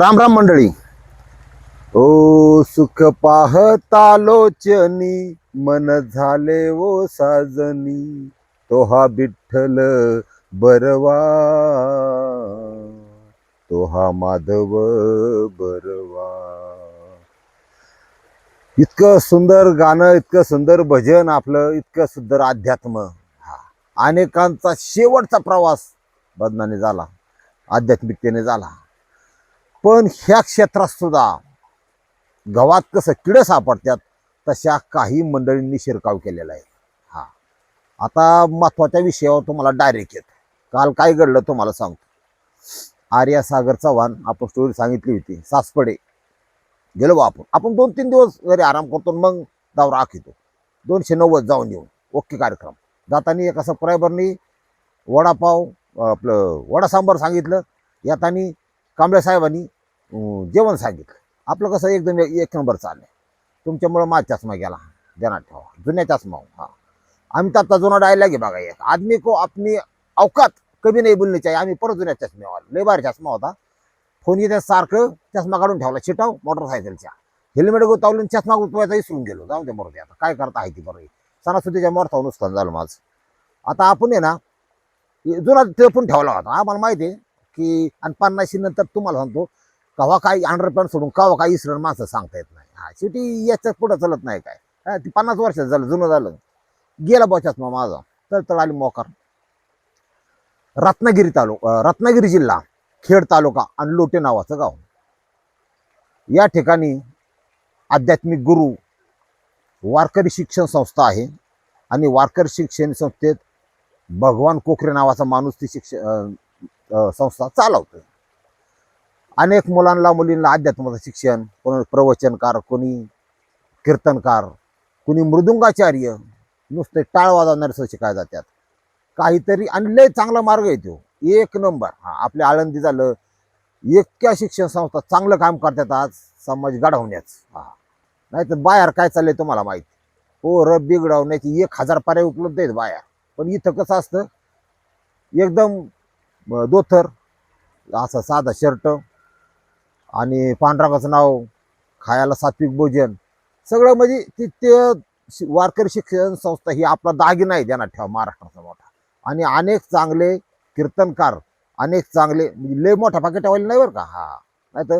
राम राम मंडळी. ओ सुख पाहता लोचनी मन झाले ओ साजनी तो हा विठ्ठल बरवा. तो हा माधव बरवा. इतकं सुंदर गाणं इतकं सुंदर भजन आपलं इतकं सुंदर अध्यात्म. हा. अनेकांचा शेवटचा प्रवास बदनाने झाला आध्यात्मिकतेने झाला. पण ह्या क्षेत्रात सुद्धा गव्हात कसं किडं सापडतात तशा काही मंडळींनी शिरकाव केलेला आहे. हा. आता महत्त्वाच्या विषयावर तुम्हाला डायरेक्ट येत. काल काय घडलं तुम्हाला सांगतो. आर्या सागर चव्हाण आपण स्टोरी सांगितली होती सासपडे. गेलो बा आपण. आपण दोन तीन दिवस घरी आराम करतो आणि मग दावरा आखितो. दोनशे नव्वद जाऊन येऊन. ओके कार्यक्रम. जाताना एका सबस्क्रायबरनी वडापाव आपलं वडा सांबार सांगितलं. येताना कांबळे साहेबांनी जेवण सांगितलं. आपलं कसं एकदम एक नंबर चाललंय. तुमच्यामुळं माझ चष्मा गेला. ध्यानात ठेवा. जुन्या चष्मा हो, हा. आम्ही तर आता जुना डायलॉग आहे बघा एक. आदमी को अपनी अवकात कमी नाही बोलणे चाहिए. आम्ही परत जुन्या चष्म्यावाला. लय भारी चष्मा होता. फोन येते सारखं चष्मा काढून ठेवला. शिटाव मोटरसायकलच्या हेल्मेट गोतावलून चष्मा गुतवायचा विसरून गेलो. जाऊन दे मरते आता. काय करता आहे ती बरं. सणासुदीच्या मोरता नुकसान झालं माझं. आता आपण आहे ना जुना टेपून ठेवला होता. आम्हाला माहिती आहे की आणि पन्नाशी नंतर तुम्हाला सांगतो कव्हा काही अंडरपॅन्ट सोडून कवा काही इसरण माणसं सांगता येत नाही. हा शेवटी याच्या पुढं चलत नाही काय. हा, ती पन्नास वर्षाचं झालं जुनं झालं. गेला बॉचाच मग माझा. तर आली मोकार. रत्नागिरी तालुका रत्नागिरी जिल्हा खेड तालुका आणि लोटे नावाचं गाव. या ठिकाणी आध्यात्मिक गुरु वारकरी शिक्षण संस्था आहे आणि वारकरी शिक्षण संस्थेत भगवान कोकरे नावाचा माणूस ती शिक्षण संस्था चालवतो अनेक मुलांना मुलींना अध्यात्माचं शिक्षण कोणी प्रवचनकार कोणी कीर्तनकार कोणी मृदुंगाचार्य नुसते टाळ वाजवणारे शिकायला जातात. काहीतरी आणि लय चांगला मार्ग येतो एक नंबर. हा आपल्या आळंदी झालं इतक्या शिक्षण संस्था चांगलं काम करतात आज समाज घडवण्याच हा. नाही तर बाहेर काय चाललंय तुम्हाला माहिती? हो रब बिघडवण्याची एक हजार पर्याय उपलब्ध आहेत बाहेर. पण इथं कसं असतं? एकदम दोथर असं साधा शर्ट आणि पांढरागाचं नाव खायला सात्विक भोजन. सगळं म्हणजे ती ते शि- वारकरी शिक्षण संस्था ही आपला दागिना आहे त्यांना ठेवा महाराष्ट्राचा मोठा. आणि अनेक चांगले कीर्तनकार अनेक चांगले म्हणजे लय मोठा पाकिटावाले नाही बरं का? हा. नाही तर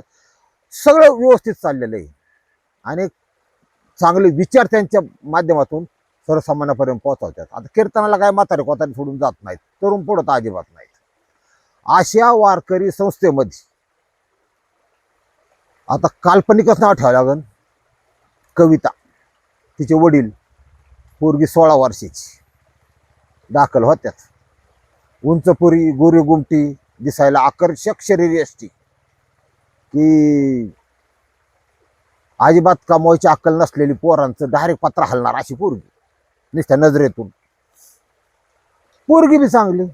सगळं व्यवस्थित चाललेलं आहे. अनेक चांगले विचार त्यांच्या माध्यमातून सर्वसामान्यापर्यंत पोहोचवतात. आता कीर्तनाला काय म्हातारे कोतारे सोडून जात नाहीत तरुण पुढं तर अजिबात नाहीत. अशा वारकरी संस्थेमध्ये आता काल्पनिकच नाव ठेवावं लागन. कविता तिचे वडील पोरगी सोळा वर्षाची. दाखल होत्यात. उंचपुरी गोरी गुमटी दिसायला आकर्षक शरीर असती की अजिबात कमवायची अक्कल नसलेली पोरांचं डायरेक्ट पत्र हलणार अशी पोरगी. नुसत्या नजरेतून. पोरगी बी चांगली.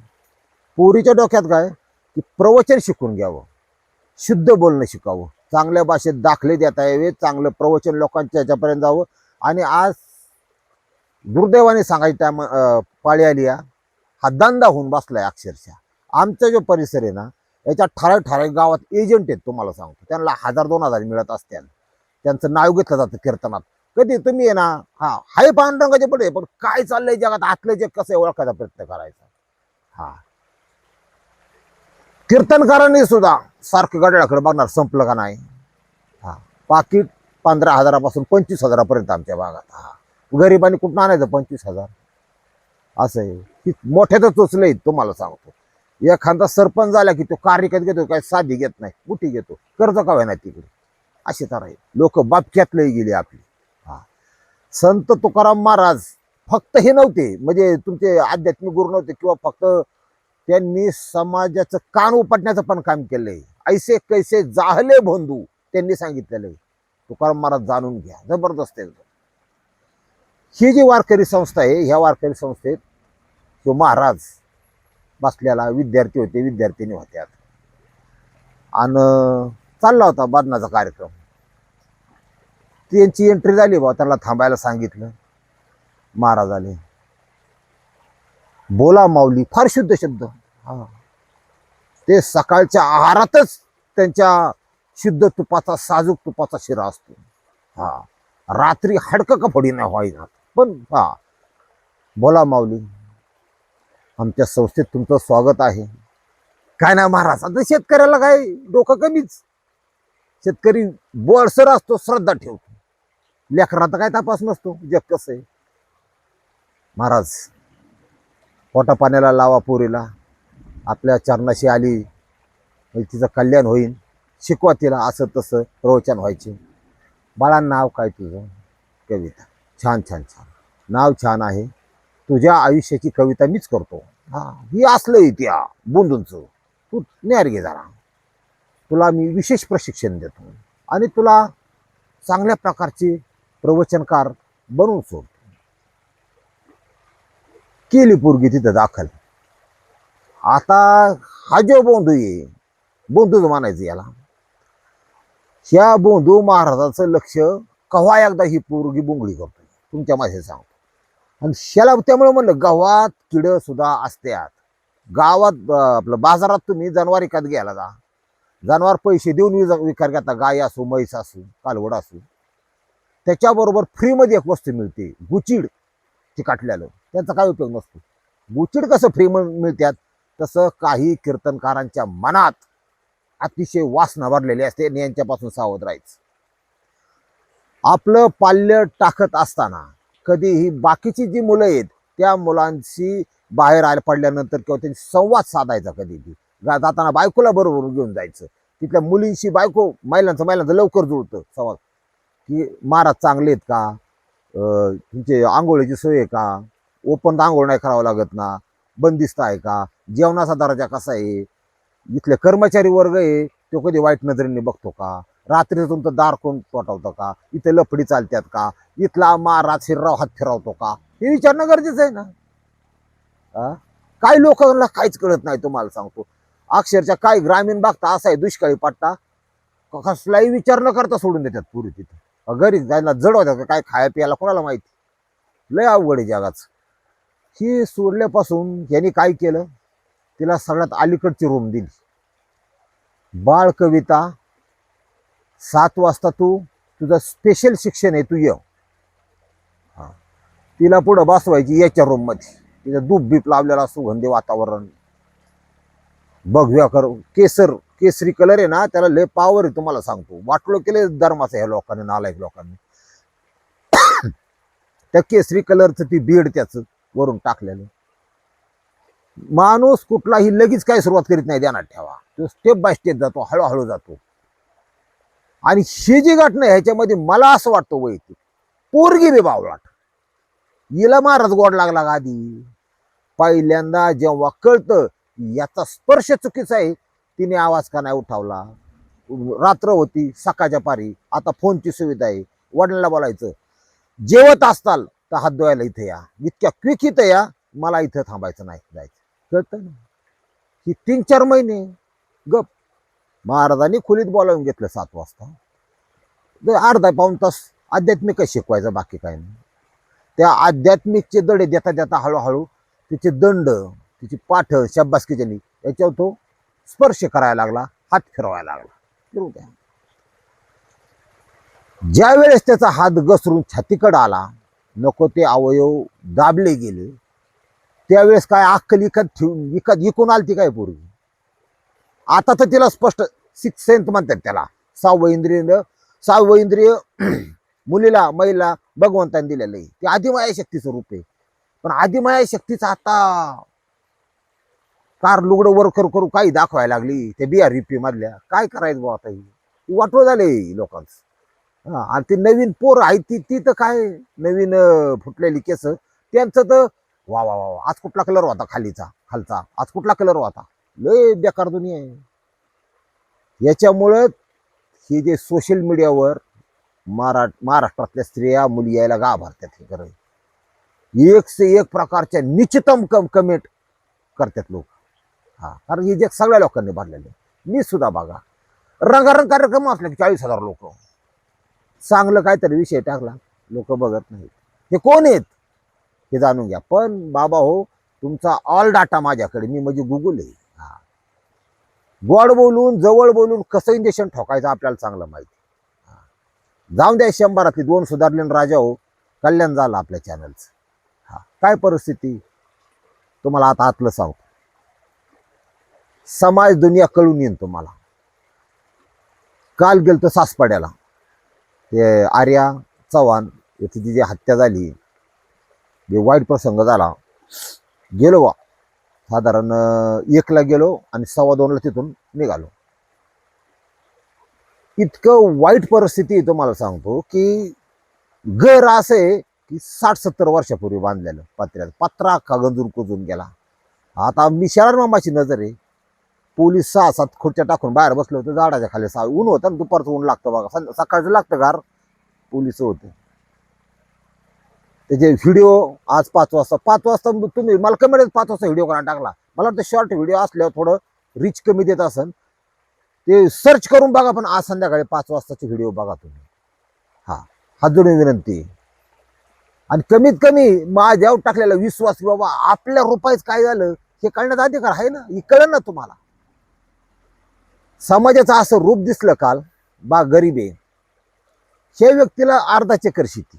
पोरीच्या डोक्यात काय? की प्रवचन शिकून घ्यावं. शुद्ध बोलणं शिकावं. चांगल्या भाषेत दाखले देता यावे चांगलं प्रवचन लोकांच्या याच्यापर्यंत जावं. आणि आज दुर्दैवाने सांगायची टायम पाळी आली हा धंदा होऊन बसलाय अक्षरशः. आमचा जो परिसर आहे ना याच्या ठराविक ठराविक गावात एजंट आहेत तुम्हाला सांगतो. त्यांना हजार दोन हजार मिळत असत्या त्यांचं नाव घेतलं जातं कीर्तनात. कधी तुम्ही आहे ना हा हाय पांडुरंगाचे पडे पण काय चाललंय जगात? आतलं जग कसं आहे ओळखायचा प्रयत्न करायचा. हा. कीर्तनकारांनी सुद्धा सारखं गडळाकडे बघणार संपलं का नाही? हा. पाकिट पंधरा हजारापासून पंचवीस हजारापर्यंत आमच्या भागात हा. गरिबांनी कुठं आणायचं पंचवीस हजार? असं आहे. की मोठ्यातच चोचले तुम्हाला सांगतो. एखादा सरपंच झाला की तो कार्यकत घेतो काय साधी घेत नाही कुठे घेतो कर्ज का नाही तिकडे? अशी तर आहे. लोक बापक्यातले गेली आपली. हा. संत तुकाराम महाराज फक्त हे नव्हते म्हणजे तुमचे आध्यात्मिक गुरु नव्हते किंवा फक्त त्यांनी समाजाचं कान उपटण्याचं पण काम केलंय. ऐसे कैसे जाहले बंधू त्यांनी सांगितलेलं आहे. तुकाराम महाराज जाणून घ्या. जबरदस्त एकदम. ही जी वारकरी संस्था आहे ह्या वारकरी संस्थेत तो महाराज बसलेला विद्यार्थी होते विद्यार्थिनी होत्या. आणि चालला होता बदनाचा कार्यक्रम. त्यांची एंट्री झाली बा त्याला थांबायला सांगितलं. महाराज आले. बोला माऊली फार शुद्ध शब्द. हा. ते सकाळच्या आहारातच त्यांच्या शुद्ध तुपाचा साजूक तुपाचा शिरा असतो. हा. रात्री हडकं कफडी नाही व्हायना पण हा. बोला माऊली. आमच्या संस्थेत तुमचं स्वागत आहे. काय नाही महाराज आता शेतकऱ्याला काय डोकं कमीच. शेतकरी बोळसर असतो श्रद्धा ठेवतो. लेकराचा काय तपास नसतो जग कसं आहे. महाराज पोटा पाण्याला लावा पोरीला. आपल्या चरणाशी आली म्हणजे तिचं कल्याण होईल शिकवा तिला असं तसं प्रवचन व्हायचे. बाळा नाव काय तुझं? कविता. छान छान छान. नाव छान आहे. तुझ्या आयुष्याची कविता मीच करतो. हा ही असलं इतिहा बुंदूंचं. तू न्यार घे जरा. तुला मी विशेष प्रशिक्षण देतो. आणि तुला चांगल्या प्रकारचे प्रवचनकार बनवून सोडतो. केली पोरगी तिथं दाखल. आता हा जो बोंधू आहे बोंधूच म्हणायचं याला. ह्या बोंधू महाराजाचं लक्ष कव्हा एकदा ही पोरगी बोंगळी करतो तुमच्या माझे सांगतो. आणि ह्याला त्यामुळे म्हणलं गावात किड सुद्धा असतात गावात आपलं बाजारात तुम्ही जनावर विकत घ्यायला जा. जनावर पैसे देऊन विकार घेता गाय असू म्हैस असू कालवड असू. त्याच्याबरोबर फ्रीमध्ये एक वस्तू मिळते गुचिड ती काटल्यालं. त्याचा काय उपयोग नसतो. गुचिड कसं फ्री मिळतात तसं काही कीर्तनकारांच्या मनात अतिशय वासना भरलेली असते आणि यांच्यापासून सावध राहायचं. आपलं पाल्य टाकत असताना कधीही बाकीची जी मुलं आहेत त्या मुलांशी बाहेर आल्या पडल्यानंतर किंवा त्यांची संवाद साधायचा कधीही. जाताना बायकोला बरोबर घेऊन जायचं. तिथल्या मुलींशी बायको महिलांचं महिलांचं लवकर जुळतं. संवाद की महाराज चांगले आहेत का? तुमचे आंघोळीची सोय आहे का? ओपन आंघोळ नाही करावं लागत ना? बंदिस्त आहे का? जेवणाचा दर्जा कसा आहे? इथले कर्मचारी वर्ग आहे तो कधी वाईट नजरेने बघतो का? रात्री तुमचं दार कोण तोटवतं का? इथे लफडी चालतात का? इथला महाराज शिरराव हात फिरवतो का? हे विचारणं गरजेचं आहे ना. काही लोकांना काहीच कळत नाही तुम्हाला सांगतो. अक्षरशः काही ग्रामीण बघता असा आहे दुष्काळी पट्टा. कसलाही विचार न करता सोडून देतात पुरी तिथं. घरी जायला जड होतात का? काय खाया प्यायला कोणाला माहिती? लय अवघड आहे जगाचं. हे सोडल्यापासून यांनी काय केलं? तिला सगळ्यात अलीकडची रूम दिली. बाळ कविता सात वाजता तू तुझं स्पेशल शिक्षण आहे तू ये. हा. तिला पुढं बसवायची याच्या रूममध्ये तिचं दूप बीप लावलेला सुगंधी वातावरण. बघव्या कर. केसर केसरी कलर आहे ना त्याला लय पावर आहे तुम्हाला सांगतो. वाटलो केले धर्माचं ह्या लोकांनी नालायक लोकांनी. त्या केसरी कलरचं ती बीड त्याचं वरून टाकलेलं. माणूस कुठलाही लगेच काही सुरुवात करीत नाही ध्यानात ठेवा. तो स्टेप बाय स्टेप जातो हळूहळू जातो. आणि ही जी घटना ह्याच्यामध्ये मला असं वाटतं वैयक्तिक पोरगी बी बावलाट. हिला महाराज गोड लागला का आधी? पहिल्यांदा जेव्हा कळतं याचा स्पर्श चुकीचा आहे. तिने आवाज का नाही उठावला. रात्र होती सकाळच्या पारी. आता फोनची सुविधा आहे. वडिलांना बोलायचं जेवत असताल तर हात धुवायला इथे या. इतक्या क्विक इथं या मला इथं थांबायचं नाही जायचं. कळतं ना? ही तीन चार महिने गप. महाराजांनी खोलीत बोलावून घेतलं सात वाजता. अर्धा पाऊन तास आध्यात्मिकच शिकवायचं बाकी काय नाही. त्या आध्यात्मिकचे दडे देता देता हळूहळू तिचे दंड तिची पाठ शब्बासकीच्यानी याच्यावर तो स्पर्श करायला लागला हात फिरवायला लागला. फिरू द्या. ज्या वेळेस त्याचा हात घसरून छातीकडं आला नको ते अवयव दाबले गेले. त्यावेळेस काय अक्कल इकत ठेवून इकत इकून आलती काय पूर्वी आता तर तिला स्पष्ट सिक्स सेंथ म्हणतात त्याला. सहावं इंद्रिय सहावं इंद्रिय मुलीला महिला भगवंतांनी दिलेलं आहे. ते आदिमाया शक्तीचं रूप आहे. पण आदिमाया शक्तीचं आता कार लुगडं वर करू करू काही दाखवायला लागली. ते बिहार रिपी मधल्या. काय करायचं बा आता ही? वाटव झाले लोकांचं. हा आणि ती नवीन पोर आहे ती ती तर काय नवीन फुटलेली केस. त्यांचं तर वा वा वा वा. आज कुठला कलर होता खालीचा खालचा? आज कुठला कलर होता? लय बेकार दुनिया आहे. याच्यामुळं हे जे सोशल मीडियावर महारा महाराष्ट्रातल्या स्त्रिया मुली यायला घाबरतात हे करत एक से एक प्रकारच्या निश्चितम कम कमेंट करतात लोक. हा कारण हे जे सगळ्या लोकांनी भरलेलं आहे. मी सुद्धा बघा रंगारंग कार्यक्रम असले की चाळीस हजार लोक. चांगलं काहीतरी विषय टाकला लोक बघत नाहीत. हे कोण आहेत? हे जाणून घ्या. पण बाबा हो तुमचा ऑल डाटा माझ्याकडे मी म्हणजे गुगल आहे. हा. गोड बोलून जवळ बोलून कसं इंजेक्शन ठोकायचं आपल्याला चांगलं माहिती. हा. जाऊन द्या शंभरातली दोन सुधारले राजा हो कल्याण झालं आपल्या चॅनलचं हा. काय परिस्थिती? तुम्हाला आता आतलं सांग समाज दुनिया कळून येईन तुम्हाला. काल गेलतो सासपाड्याला. ते आर्या चव्हाण याची जी हत्या झाली जे वाईट प्रसंग झाला. गेलो बा. साधारण एकला गेलो आणि सव्वा दोनला तिथून निघालो. इतकं वाईट परिस्थिती तुम्हाला सांगतो की घर असे की साठ सत्तर वर्षापूर्वी बांधलेलं पत्र्यात. पत्रा अख्खा कुजून गेला. आता मी शरण मामाची नजर. आहे पोलीस सहा सात खुर्च्या टाकून बाहेर बसले होते. झाडाच्या खाली सहा ऊन होतं ना दुपारचं ऊन लागतं बघा. सकाळचं लागतं गार. पोलीस होते. त्याचे व्हिडिओ आज पाच वाजता. पाच वाजता तुम्ही मला कमी पाच वाजता व्हिडिओ करा टाकला? मला वाटतं शॉर्ट व्हिडिओ असल्यावर थोडं रिच कमी देत असन. ते सर्च करून बघा पण आज संध्याकाळी पाच वाजताचे व्हिडिओ बघा तुम्ही. हा हात जोडून विनंती. आणि कमीत कमी माझ्यावर टाकलेला विश्वास की बाबा आपल्या रुपयाच काय झालं हे कळण्याचा अधिकार आहे ना? हे कळेल ना तुम्हाला. समाजाचं असं रूप दिसलं काल बा गरीब. आहे हे व्यक्तीला अर्धा चक्कर शेती.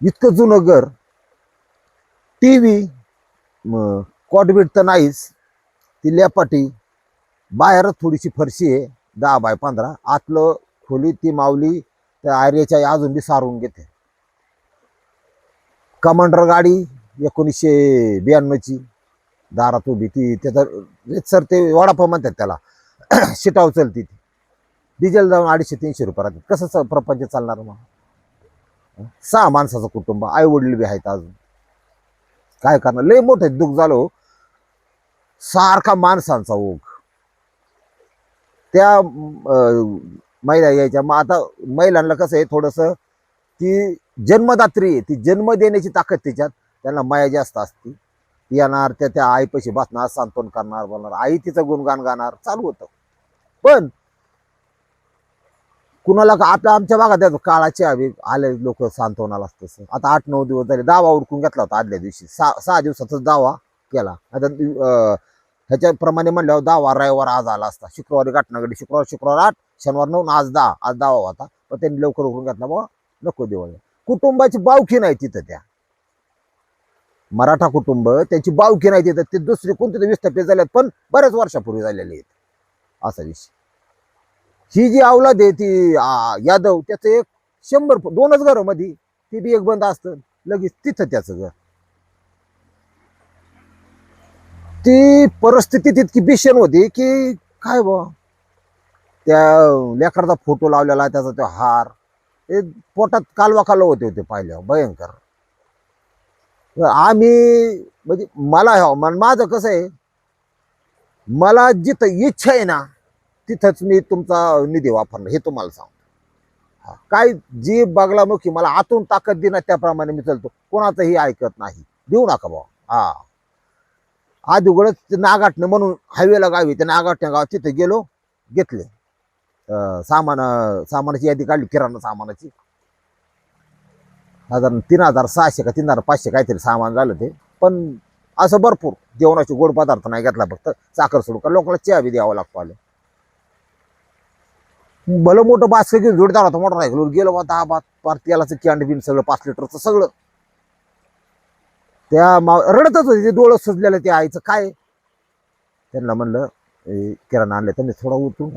इतकं जुनं घर. टी व्ही कॉटबीट तर नाहीच. ती लेपाटी. बाहेरच थोडीशी फरशी आहे. दहा बाय पंधरा. आतलं खोली ती मावली त्या आर्याच्या अजून बी सारून घेते. कमांडर गाडी एकोणीसशे ब्याण्णवची. दारात उभी ती त्याचा सर ते वडापाव म्हणतात त्याला. शिटाव चलती ती. डिझेल जाऊन अडीचशे तीनशे रुपये राहतात. कसं प्रपंच चालणार मग? सहा माणसाचं कुटुंब आई वडील बी आहेत अजून. काय करणार? लय मोठं दुःख झालो हो. सारखा माणसांचा ओघ. त्या महिला यायच्या मग आता महिलांना कसं आहे थोडंसं ती जन्मदात्री आहे ती जन्म देण्याची ताकद तिच्यात त्यांना माया जास्त असते. ती येणार त्या त्या आईपाशी बसणार सांत्वन करणार बोलणार आई तिचं गुणगान गाणार चालू होतं. पण कुणाला का आपल्या आमच्या भागात आहे, काळाचे आम्ही आले लोक सांत्वनाला तसं आता आठ नऊ दिवस झाले दावा उडकून घेतला होता आदल्या दिवशी. सहा सहा दिवसाचाच दावा केला. आता ह्याच्याप्रमाणे म्हणल्यावर दावा रविवार आज आला असता. शुक्रवारी घटनागडी शुक्रवार शुक्रवार आठ शनिवार नऊ आज दहा. आज दावा होता. पण त्यांनी लवकर उघडून घातला बाबा नको देवळ कुटुंबाची बावकी नाही तिथं त्या. मराठा कुटुंब त्यांची बावकी नाही तिथं. ते दुसरे कोणते विस्थापित झाल्यात पण बऱ्याच वर्षापूर्वी झालेले आहेत. असा विषय. ही जी अवलाद आहे ती आ, यादव त्याचं एक शंभर दोनच घरं मध्ये ती बी एक बंद असतं. लगेच तिथं त्याचं घर. ती परिस्थिती तितकी भीषण होती की काय बा त्या लेकराचा फोटो लावलेला त्याचा तो हार हे पोटात कालवा कालवा होते होते पाहिल्यावर भयंकर. तर आम्ही म्हणजे मला हो, ह्या- मन- माझं कसं आहे मला जिथं इच्छा आहे ना तिथंच मी तुमचा निधी वापरणार हे तुम्हाला सांगतो. हा. काय जी बगलामुखी मला आतून ताकद देणार त्याप्रमाणे मी चलतो. कोणाचंही ऐकत नाही. देऊ नका भाऊ. हा. आधी उघडच नागाटणं म्हणून हायवेला गावी ते नागाटणे गाव तिथे गेलो घेतले. सामान सामानाची यादी काढली किराणा सामानाची. साधारण तीन हजार सहाशे का तीन हजार पाचशे काहीतरी सामान झालं ते. पण असं भरपूर जेवणाचे गोड पदार्थ नाही घेतला फक्त. साखर सोडू का लोकांना चहा बी द्यावा लागतो आले. भलं मोठं बास्क घेऊन जोडदार होता मोटरसायकलवर गेलो बा दहा बात पार तेलाचं कॅन्ड बिन सगळं पाच लिटरचं सगळं. त्या मा रडतच होते ते डोळं सुजलेलं ते आईचं. काय? त्यांना म्हणलं किराणा आणलं त्यांनी थोडा उतरून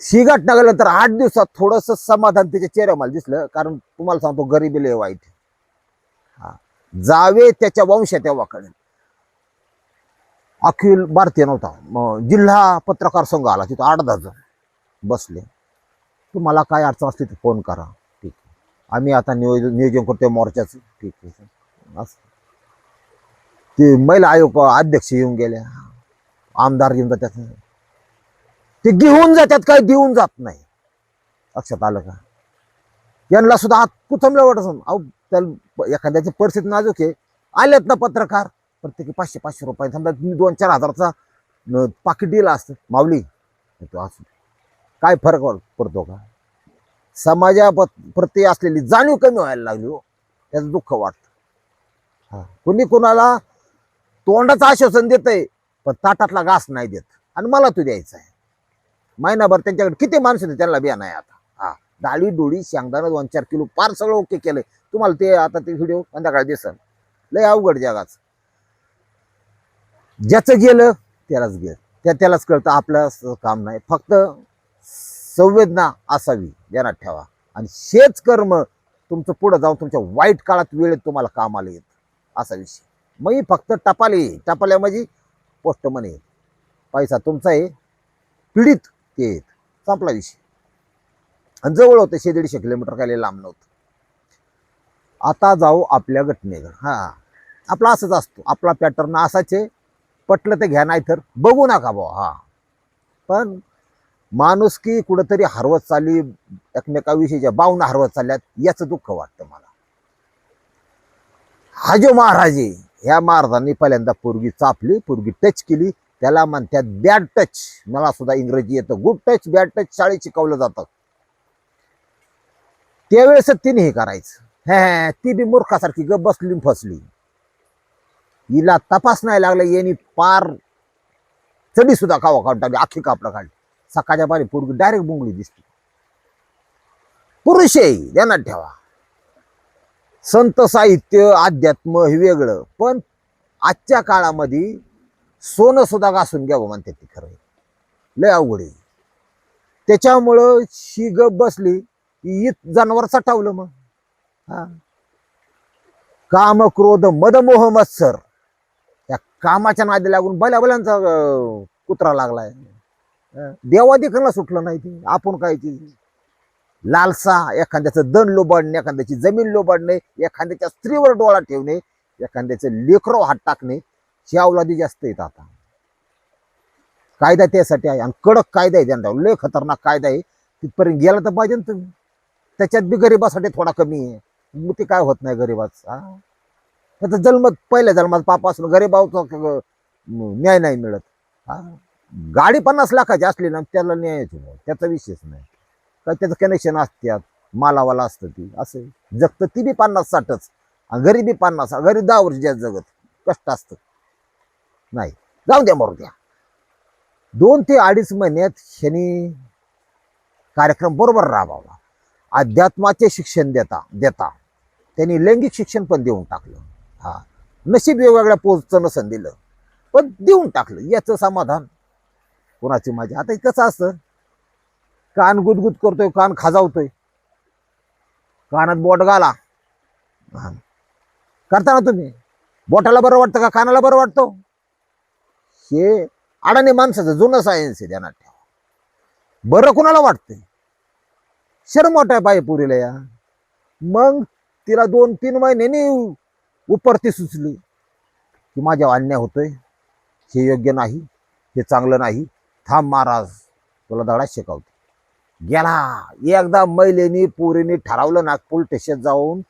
सी ही घटना गेल्यानंतर आठ दिवसात थोडस समाधान त्याच्या चेहऱ्या मला दिसलं. कारण तुम्हाला सांगतो गरिबी लय वाईट हा. जावे त्याच्या वंश तेव्हाकडे अखिल भारतीय नव्हता. मग जिल्हा पत्रकार संघ आला तिथं आठ दहा जण. बसले. तुम्हाला काय अडचण असते तर फोन करा. ठीक आहे. आम्ही आता नियोजन नियोजन करतो मोर्चाचं. ठीक आहे. असं ते महिला आयोग अध्यक्ष येऊन गेल्या. आमदार येऊन जातात. ते घेऊन जातात काय देऊन जात नाही. लक्षात आलं का? यांना सुद्धा हात कुथमलं वाटत अहो त्याला एखाद्याची परिस्थिती नाजूक आहे. आलेत ना पत्रकार. प्रत्येकी पाचशे पाचशे रुपये. समजा दोन चार हजारचा पाकिट दिला असतं. माऊली तो असं काय फरक पडतो का? समाजा असलेली जाणीव कमी व्हायला लागली हो. त्याचं दुःख वाटतं. हा. कुणी कुणाला तोंडाचं आश्वासन देत आहे पण ताटातला घास नाही देत. आणि मला तू द्यायचा आहे. महिनाभर त्यांच्याकडे किती माणसं आहेत त्यांना बिया नाही आता. हा. डाळी डोळी शेंगदाणा दोन चार किलो फार सगळं ओके केलंय. तुम्हाला ते आता ते व्हिडिओ संध्याकाळी दिसल लय अवघड जगाच. ज्याचं गेलं त्यालाच गेलं. त्या त्यालाच कळतं आपलं काम नाही. फक्त संवेदना असावी ध्यानात ठेवा. आणि शेच कर्म तुमचं पुढं जाऊन तुमच्या वाईट काळात वेळेत तुम्हाला कामाला येत. असा विषय. मग फक्त टपाले टपाल्या म्हणजे पोस्ट म्हणे पैसा तुमचा आहे. पीडित ते येत संपला विषय. आणि जवळ होतं शे दीडशे किलोमीटर काही लांब नव्हतं. आता जाऊ आपल्या घटनेकडं. हा. आपला असंच असतो. आपला पॅटर्न असाच आहे. पटलं तर घ्या नाही तर बघू नका बुवा. हा. पण माणुसकी कुठंतरी हरवत चालली एकमेकाविषयीच्या भावना हरवत चालल्यात याचं दुःख वाटतं मला. हा जो महाराज आहे ह्या महाराजांनी पहिल्यांदा पोरगी चापली पोरगी टच केली. त्याला म्हणतात बॅड टच मला सुद्धा इंग्रजी येतं गुड टच बॅड टच शाळेत शिकवलं जातं. त्यावेळेस तिने हे करायचं. हे ती बी मूर्खासारखी ग बसली फसली. हिला तपास नाही लागला यांनी पार चढी सुद्धा खावा काढून टाकली आखी कापडं काढली सकाळच्या पारी पोरगी डायरेक्ट बुंगली दिसते. पुरुष आहे ध्यानात ठेवा. संत साहित्य अध्यात्म हे वेगळं पण आजच्या काळामध्ये सोनं सुद्धा घासून घ्यावं म्हणते ती खरं लय अवघड आहे. त्याच्यामुळं शी गप बसली की इत जनावर सटावलं मग. हा. काम क्रोध मद मोह मत्सर. या कामाच्या नादी लागून बल्या बल्यांचा कुत्रा लागलाय. अं, सुटलं नाही ते. आपण काय ते? लालसा एखाद्याचं दण लोबाडणे एखाद्याची जमीन लोबाडणे एखाद्याच्या स्त्रीवर डोळा ठेवणे एखाद्याचं लेकरो हात टाकणे ही अवलादी जास्त येत आता. कायदा त्यासाठी आहे. आणि कडक कायदा आहे त्यांना लय खतरनाक कायदा आहे. तिथपर्यंत गेला तर पाहिजे ना तुम्ही. त्याच्यात बी गरिबासाठी थोडा कमी आहे. मग ते काय होत नाही गरिबाचा त्याचा जन्म पहिल्या जन्मात पापासून गरिबाचा न्याय नाही मिळत हा? गाडी पन्नास लाखाची असली ना त्याला न्यायचं मग त्याचा विषयच नाही. काय त्याचं कनेक्शन असत्यात मालावाला असतं ती असं जगतं ती बी पन्नास साठच. घरी बी पन्नास घरी दहा वर्ष ज्या जगत कष्ट असतं. नाही. जाऊ द्या मरू द्या. दोन ते अडीच महिन्यात शनी कार्यक्रम बरोबर राबवला अध्यात्माचे शिक्षण देता देता. त्यांनी लैंगिक शिक्षण पण देऊन टाकलं. हा. नशीब वेगवेगळ्या पोचचं नसन दिलं. पण देऊन टाकलं. याचं समाधान कोणाची माझी? आता कसं असतं? कान गुदगुद करतोय कान खाजावतोय. कानात बोट घाला. हा. करता ना तुम्ही? बोटाला बरं वाटतं का कानाला बरं वाटतो? हे अडाणी माणसाचं जुनं सायन्स आहे ध्यानात ठेवा. बरं कुणाला वाटतंय? शर्म वाटाय पाय पुरीला या. मग तिला दोन तीन महिन्याने उपरती सुचली. की माझ्या अन्याय होतोय. हे योग्य नाही. हे चांगलं नाही. थांब महाराज तुला धडा शिकवते. गेला. एकदा महिलेनी पोरीने ठरवलं ना पोलीस स्टेशन जाऊन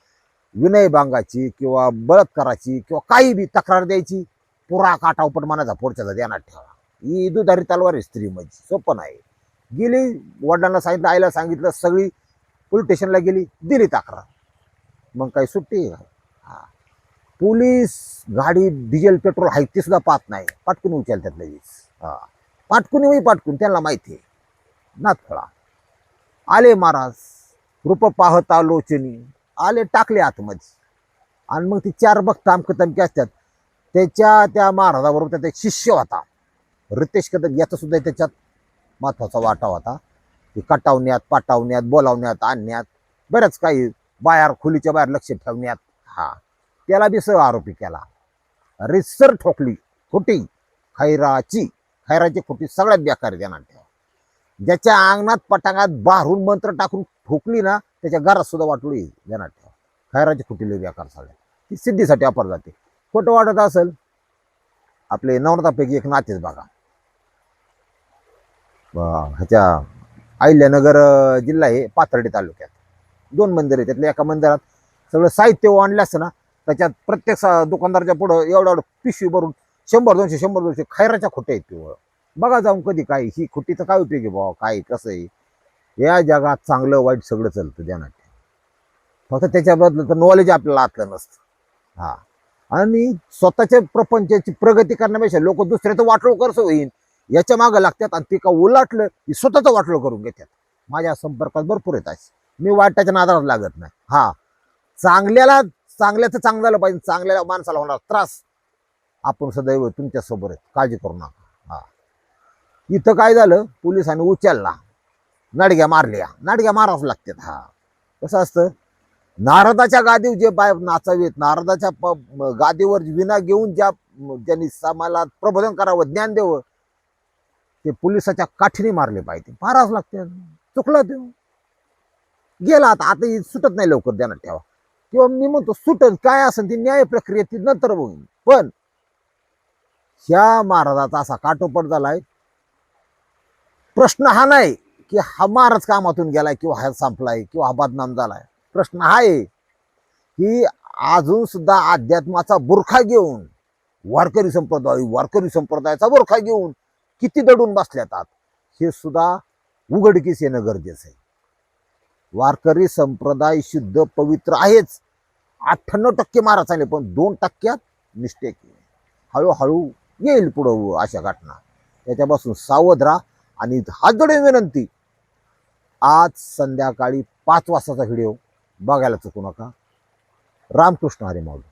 विनयभंगाची किंवा बलात्काराची किंवा काही बी तक्रार द्यायची पुरा काटा उपट मनाचा पुढच्याचा ध्यानात ठेवा. ही दुधारी तलवार आहे स्त्री म्हणजे सोपं नाही. गेली वडिलांना सांगितलं आईला सांगितलं सगळी पोलीस स्टेशनला गेली दिली तक्रार. मग काही सुट्टी हां. पोलीस गाडी डिझेल पेट्रोल आहे ते सुद्धा पाहत नाही. पाटकून उचलतात लगेच. हां. पाटकुनी पाटकून त्यांना माहिती आहे. नाथळा आले महाराज रूप पाहता लोचनी आले टाकले आतमध्ये. आणि मग ती चार बघ तामक तमके असतात. त्याच्या त्या महाराजाबरोबर त्याचा एक शिष्य होता. रितेश कदम याचा सुद्धा त्याच्यात महत्त्वाचा वाटा होता. की कटावण्यात पाटावण्यात बोलावण्यात आणण्यात बरंच काही बाहेर खोलीच्या बाहेर लक्ष ठेवण्यात. हा. त्याला बी सह आरोपी केला. रिसर ठोकली. खोटी. खैराची. खैराची खोटी सगळ्यात बेकार देणार ठेवा. ज्याच्या अंगणात पटांगात बाहेरून मंत्र टाकून ठोकली ना त्याच्या घरात सुद्धा वाटली देणार ठेवा. खैराची खोटी लई बेकार सगळ्या ती सिद्धीसाठी वापर जाते. खोटं वाटत असेल आपले नवरतापैकी एक नातेच बघा. ह्याच्या अहिल्यानगर जिल्हा आहे पाथर्डी तालुक्यात. दोन मंदिर आहे त्यातल्या एका मंदिरात सगळं साहित्य आणलं असतं ना त्याच्यात प्रत्येक दुकानदारच्या पुढं एवढं एवढं पिशवी भरून शंभर दोनशे शंभर दोनशे खैराच्या खोट्या आहेत केवळ बघा जाऊन कधी काय ही खोटीचा काय उपयोग आहे भावा? काय कसं आहे? या जगात चांगलं वाईट सगळं चालतं ध्यानात ठेवा. फक्त त्याच्याबद्दल तर नॉलेज आपल्याला आतलं नसतं. हा. आणि स्वतःच्या प्रपंचाची प्रगती करण्यापेक्षा लोक दुसऱ्याचं वाटलो कसं होईल याच्या मागं लागतात आणि ते का ओलाटलं की स्वतःचं वाटलो करून घेतात. माझ्या संपर्कात भरपूर येत आहे मी वाटाच्या नादाला लागत नाही. हा. चांगल्याला चांगल्याचं चांगलं पाहिजे चांगल्या माणसाला होणार त्रास आपण सदैव तुमच्यासोबत आहे काळजी करू नका. हा. इथं काय झालं? पोलिसांनी उचलला. नाडग्या मारल्या. नाडग्या मारावच लागतात. हा. कसं असतं? नारदाच्या गादीवर जे बाय नाचावेत नारदाच्या प- गादीवर विना घेऊन ज्या ज्यांनी समाला प्रबोधन करावं ज्ञान द्यावं ते पोलिसाच्या काठीने मारले पाहिजे मारावच लागते. चुकलं ते. गेला आता. आता सुटत नाही लवकर. ध्यानात ठेवा. किंवा मी म्हणतो सुटत काय असेल ती न्याय प्रक्रिया ती नंतर होईल. पण ह्या महाराजाचा असा काटोपट झालाय. प्रश्न हा नाही की हा महाराज कामातून गेलाय किंवा हा संपलाय किंवा हा बदनाम झालाय. प्रश्न हा आहे की अजून सुद्धा अध्यात्माचा बुरखा घेऊन वारकरी संप्रदाय वारकरी संप्रदायाचा बुरखा घेऊन किती दडून बसल्यात आत हे सुद्धा उघडकीस येणं गरजेचं आहे. वारकरी संप्रदाय शुद्ध पवित्र आहेच. अठ्ठ्याण्णव टक्के महाराज आले पण दोन टक्क्यात मिस्टेक हळूहळू येईल पुढं अशा घटना. त्याच्यापासून सावध राहा आणि हात जोडून विनंती. आज संध्याकाळी पाच वाजताचा व्हिडिओ बघायला चुकू नका. रामकृष्ण हरी माऊली